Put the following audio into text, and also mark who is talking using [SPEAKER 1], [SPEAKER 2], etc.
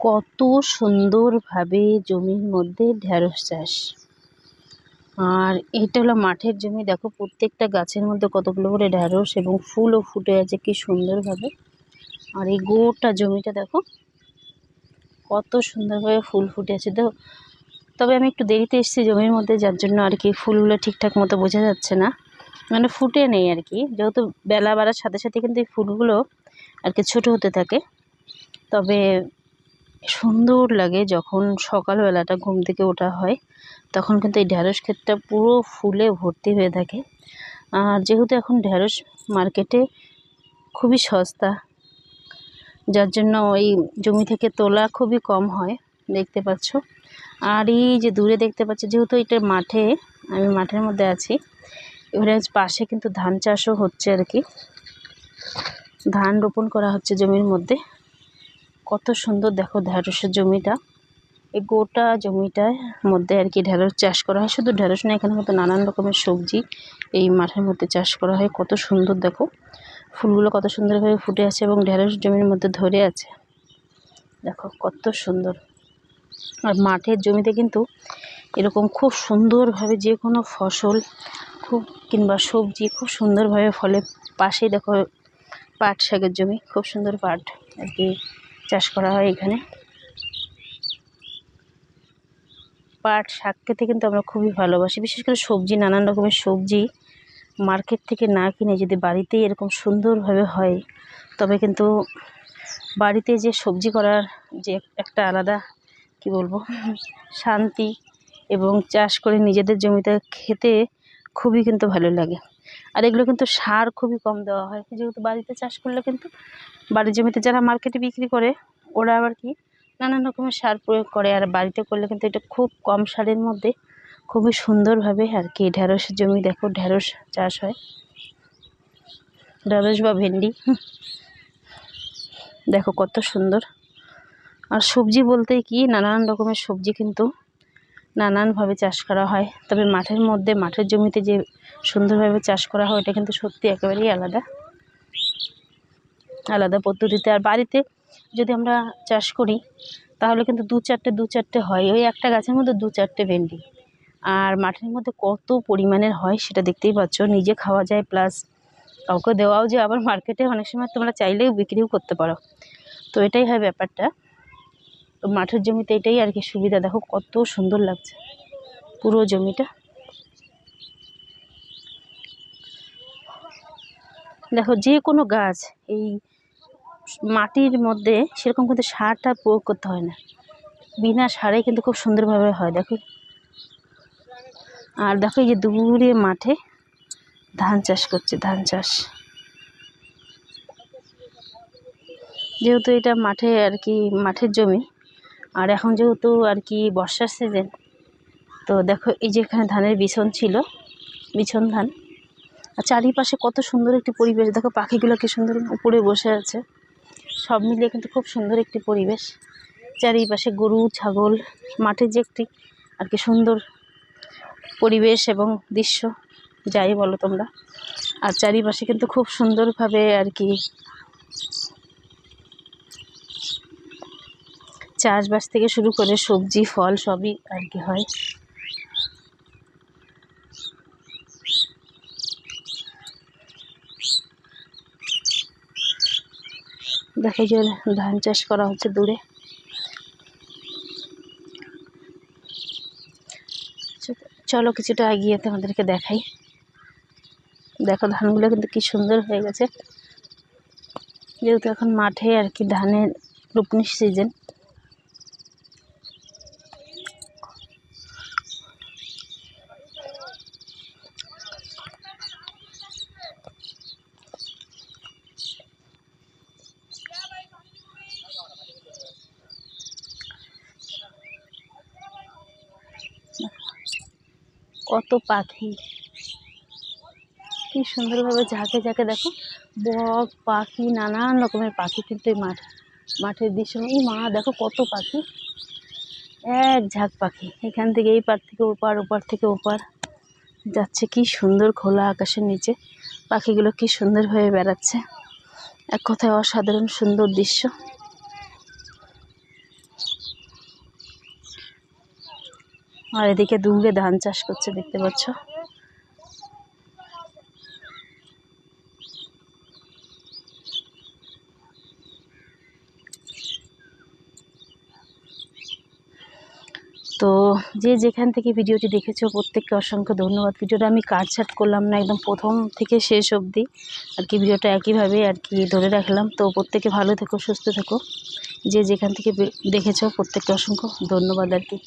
[SPEAKER 1] কত সুন্দরভাবে জমির মধ্যে ঢ্যাঁড়স চাষ। আর এটা হলো মাঠের জমি। দেখো, প্রত্যেকটা গাছের মধ্যে কতগুলো করে ঢ্যাঁড়স এবং ফুলও ফুটে আছে, কি সুন্দরভাবে। আর এই গোটা জমিটা দেখো, কত সুন্দরভাবে ফুল ফুটে আছে। দেখো, তবে আমি একটু দেরিতে এসেছি জমির মধ্যে, যার জন্য আর কি ফুলগুলো ঠিকঠাক মতো বোঝা যাচ্ছে না। মানে ফুটে নেই আর কি। যেহেতু বেলা বাড়ার সাথে সাথে কিন্তু এই ফুলগুলো আর কি ছোটো হতে থাকে। তবে সুন্দর লাগে যখন সকালবেলাটা ঘুম থেকে ওঠা হয়, তখন কিন্তু এই ঢ্যাঁড়স ক্ষেতটা পুরো ফুলে ভর্তি হয়ে থাকে। আর যেহেতু এখন ঢ্যাঁড়স মার্কেটে খুবই সস্তা, যার জন্য ওই জমি থেকে তোলা খুবই কম হয়, দেখতে পাচ্ছ। আর এই যে দূরে দেখতে পাচ্ছ, যেহেতু এটা মাঠে, আমি মাঠের মধ্যে আছি, এবারে পাশে কিন্তু ধান চাষও হচ্ছে আর কি। ধান রোপণ করা হচ্ছে জমির মধ্যে। কত সুন্দর দেখো ঢ্যাঁড়সের জমিটা। এই গোটা জমিটার মধ্যে আর কি ঢ্যাঁড়স চাষ করা হয়। শুধু ঢ্যাঁড়স না, এখানে মতো নানান রকমের সবজি এই মাঠের মধ্যে চাষ করা হয়। কত সুন্দর দেখো। ফুলগুলো কত সুন্দরভাবে ফুটে আছে এবং ঢ্যাঁড়স জমির মধ্যে ধরে আছে। দেখো কত সুন্দর। আর মাঠের জমিতে কিন্তু এরকম খুব সুন্দরভাবে যে কোনো ফসল, খুব কিংবা সবজি খুব সুন্দরভাবে ফলে পাশেই দেখো পাট শাকের জমি, খুব সুন্দর পাট আর কি। চাষ করা হয় এখানে। পাট, শাক খেতে কিন্তু আমরা খুবই ভালোবাসি। বিশেষ করে সবজি, নানান রকমের সবজি মার্কেট থেকে না কিনে যদি বাড়িতেই এরকম সুন্দরভাবে হয়, তবে কিন্তু বাড়িতে যে সবজি করার যে একটা আলাদা, কি বলব, শান্তি এবং চাষ করে নিজেদের জমিতে খেতে খুবই কিন্তু ভালো লাগে। আর এগুলো কিন্তু সার খুবই কম দেওয়া হয়। যেহেতু বাড়িতে চাষ করলে কিন্তু বাড়ির জমিতে যারা মার্কেটে বিক্রি করে, ওরা আবার কি নানান রকমের সার প্রয়োগ করে। আর বাড়িতে করলে কিন্তু এটা খুব কম সারের মধ্যে খুবই সুন্দরভাবে আর কি ঢ্যাঁড়সের জমি দেখো ঢ্যাঁড়স চাষ হয়। ঢ্যাঁড়স বা ভেন্ডি দেখো কত সুন্দর। আর সবজি বলতে কি, নানান রকমের সবজি কিন্তু নানানভাবে চাষ করা হয়। তবে মাঠের মধ্যে, মাঠের জমিতে যে সুন্দরভাবে চাষ করা হয়, এটা কিন্তু সত্যি একেবারেই আলাদা। আলাদা পদ্ধতিতে। আর বাড়িতে যদি আমরা চাষ করি, তাহলে কিন্তু দু চারটে দু চারটে হয়। ওই একটা গাছের মধ্যে দু চারটে ভেন্ডি। আর মাঠের মধ্যে কত পরিমাণের হয় সেটা দেখতেই পাচ্ছ। নিজে খাওয়া যায়, প্লাস কাউকে দেওয়াও যে আবার মার্কেটে অনেক সময় তোমরা চাইলেও বিক্রিও করতে পারো। তো এটাই হয় ব্যাপারটা। তো মাঠের জমিতে এটাই আর কি সুবিধা। দেখো কত সুন্দর লাগছে পুরো জমিটা। দেখো যে কোনো গাছ এই মাটির মধ্যে সেরকম কিন্তু সারটা প্রয়োগ করতে হয় না। বিনা সারে কিন্তু খুব সুন্দরভাবে হয়, দেখো। আর দেখো এই যে দূরে মাঠে ধান চাষ করছে, ধান চাষ। যেহেতু এটা মাঠে আর কি মাঠের জমি আর এখন যেহেতু আর কি বর্ষার সিজন তো দেখো এই যে এখানে ধানের বিছন ছিল, বিছন ধান। আর চারিপাশে কত সুন্দর একটি পরিবেশ। দেখো পাখিগুলো কি সুন্দর উপরে বসে আছে। সব মিলিয়ে কিন্তু খুব সুন্দর একটি পরিবেশ। চারিপাশে গরু, ছাগল মাঠের যে একটি আর কি সুন্দর পরিবেশ এবং দৃশ্য, যাই বলো তোমরা। আর চারিপাশে কিন্তু খুব সুন্দরভাবে আর কি চাষবাস থেকে শুরু করে সবজি, ফল সবই আর কি হয়। দেখো যে ধান চাষ করা হচ্ছে দূরে। চলো কিছুটা এগিয়ে তোমাদেরকে দেখাই। দেখো ধানগুলো কিন্তু কি সুন্দর হয়ে গেছে। যেহেতু এখন মাঠে আর কি ধানের রোপণের সিজন কত পাখি। কি সুন্দরভাবে ঝাঁকে ঝাঁকে দেখো। বক, পাখি, নানান রকমের পাখি কিন্তু এই মাঠ, মাঠের দৃশ্য। এই মা, দেখো কত পাখি। এক ঝাঁক পাখি। এখান থেকে এই পার থেকে ওপার ওপার থেকে ওপার। যাচ্ছে কি সুন্দর খোলা আকাশের নিচে। পাখিগুলো কি সুন্দরভাবে বেড়াচ্ছে। এক কথায় অসাধারণ সুন্দর দৃশ্য। আর এদিকে দূরে ধান চাষ করছে, দেখতে পাচ্ছ? তো যে যেখান থেকে ভিডিওটি দেখেছ, প্রত্যেককে অসংখ্য ধন্যবাদ। ভিডিওটা আমি কাটছাট করলাম না, একদম প্রথম থেকে শেষ অবধি। আর কি ভিডিওটা একইভাবে আর কি ধরে রাখলাম। তো প্রত্যেকে ভালো থেকো, সুস্থ থেকো। যে যেখান থেকে দেখেছ, প্রত্যেককে অসংখ্য ধন্যবাদ আর কি।